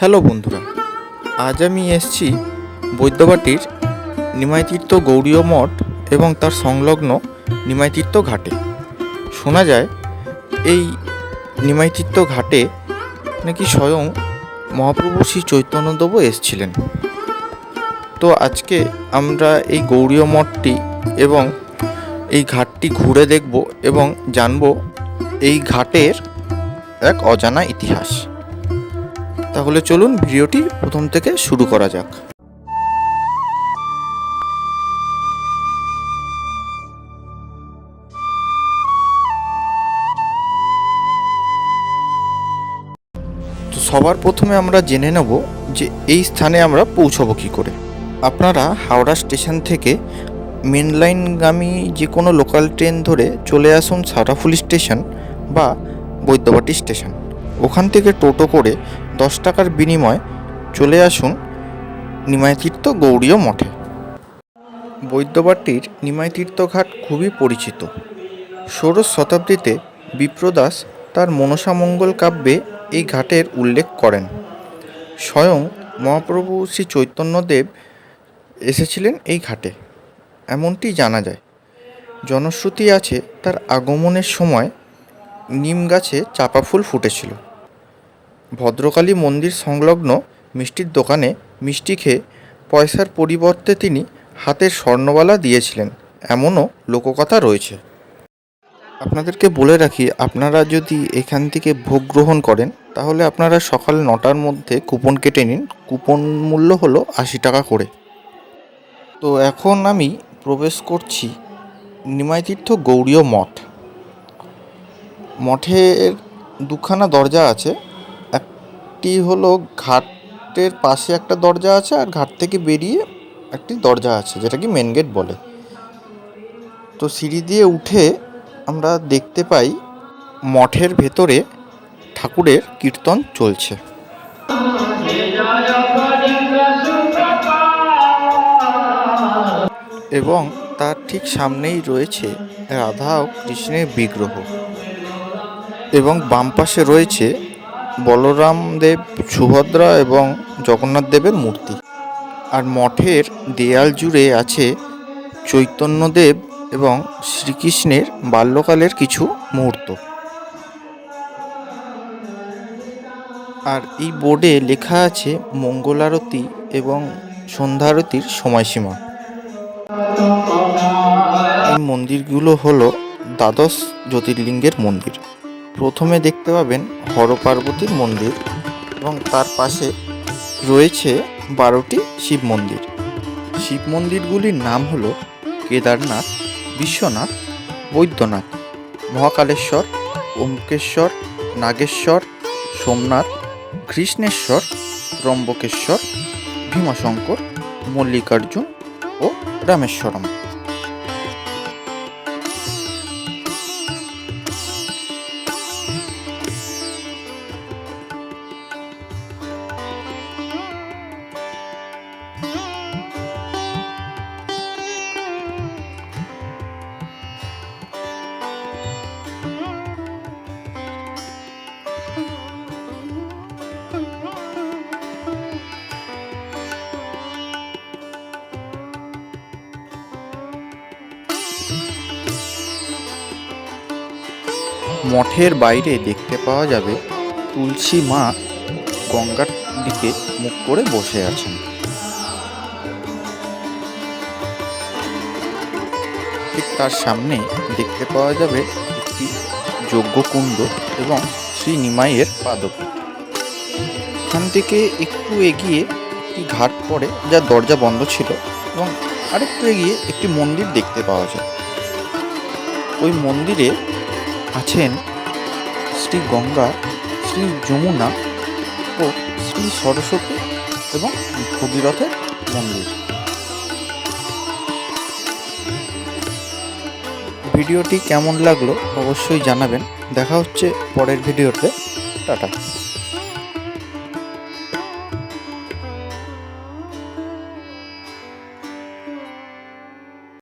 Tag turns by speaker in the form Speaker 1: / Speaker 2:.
Speaker 1: Hello বন্ধুরা, আজ আমি এসছি বৈদ্যবাটির নিমাইতীর্থ গৌরীয় মঠ এবং তার সংলগ্ন নিমাইতীর্থ ঘাটে। শোনা যায়, এই নিমাইতীর্থ ঘাটে নাকি স্বয়ং মহাপ্রভু শ্রী চৈতন্যদেবও এসেছিলেন। তো আজকে আমরা এই গৌরীয় মঠটি এবং এই ঘাটটি ঘুরে দেখব এবং জানব এই ঘাটের এক অজানা ইতিহাস। তাহলে চলুন ভিডিওটি প্রথম থেকে শুরু করা যাক। সবার প্রথমে আমরা জেনে নেব যে এই স্থানে আমরা পৌঁছবো কী করে। আপনারা হাওড়া স্টেশন থেকে মেন লাইনগামী যে কোনো লোকাল ট্রেন ধরে চলে আসুন সারাফুলি স্টেশন বা বৈদ্যবাটি স্টেশন। ওখান থেকে টোটো করে দশ টাকার বিনিময়ে চলে আসুন নিমাইতীর্থ গৌড়ীয় মঠে। বৈদ্যবাটির নিমাইতীর্থ ঘাট খুবই পরিচিত। ষোড়শ শতাব্দীতে বিপ্রদাস তার মনসামঙ্গল কাব্যে এই ঘাটের উল্লেখ করেন। স্বয়ং মহাপ্রভু শ্রী চৈতন্যদেব এসেছিলেন এই ঘাটে। এমনটি জানা যায়। জনশ্রুতি আছে তার আগমনের সময় নিম গাছে চাপা ফুল ফুটেছিল। ভদ্রকালী মন্দির সংলগ্ন মিষ্টির দোকানে মিষ্টি খেয়ে পয়সার পরিবর্তে তিনি হাতের স্বর্ণবালা দিয়েছিলেন। এমনও লোককথা রয়েছে। আপনাদেরকে বলে রাখি, আপনারা যদি এখান থেকে ভোগ গ্রহণ করেন, তাহলে আপনারা সকাল নটার মধ্যে কুপন কেটে নিন। কুপন মূল্য হলো আশি টাকা করে। তো এখন আমি প্রবেশ করছি নিমাইতীর্থ গৌড়ীয় মঠ। মঠের দুখানা দরজা আছে। একটি হলো ঘাটের পাশে একটা দরজা আছে আর ঘাট থেকে বেরিয়ে একটি দরজা আছে, যেটা কি মেন গেট বলে। তো সিঁড়ি দিয়ে উঠে আমরা দেখতে পাই মঠের ভেতরে ঠাকুরের কীর্তন চলছে। এবং তার ঠিক সামনেই রয়েছে রাধা ও কৃষ্ণের বিগ্রহ। এবং বাম পাশে রয়েছে বলরাম দেব সুভদ্রা এবং জগন্নাথ দেবের মূর্তি। আর মঠের দেয়াল জুড়ে আছে চৈতন্যদেব এবং শ্রীকৃষ্ণের বাল্যকালের কিছু মুহূর্ত। আর এই বোর্ডে লেখা আছে মঙ্গলারতি এবং সন্ধ্যারতির সময়সীমা। এই মন্দিরগুলো হলো দ্বাদশ জ্যোতির্লিঙ্গের মন্দির। প্রথমে দেখতে পাবেন হর পার্বতীর মন্দির এবং তার পাশে রয়েছে বারোটি শিব মন্দির। শিব মন্দিরগুলির নাম হলো কেদারনাথ, বিশ্বনাথ, বৈদ্যনাথ, মহাকালেশ্বর ওমকেশ্বর নাগেশ্বর, সোমনাথ, কৃষ্ণেশ্বর, ত্রম্বকেশ্বর, ভীমাশঙ্কর, মল্লিকার্জুন ও রামেশ্বরম। মঠের বাইরে দেখতে পাওয়া যাবে তুলসী মা গঙ্গার দিকে মুখ করে বসে আছেন। ঠিক তার সামনে দেখতে পাওয়া যাবে একটি যজ্ঞকুণ্ড এবং শ্রী নিমাইয়ের পাদপীঠ। এখান থেকে একটু এগিয়ে একটি ঘাট পড়ে যার দরজা বন্ধ ছিল এবং আরেকটু এগিয়ে একটি মন্দির দেখতে পাওয়া যায়। ওই মন্দিরে আছেন শ্রী গঙ্গা, শ্রী যমুনা ও শ্রী সরস্বতী এবং ভগীরথের মন্দির। ভিডিওটি কেমন লাগল অবশ্যই জানাবেন। দেখা হচ্ছে পরের ভিডিওতে। টাটা।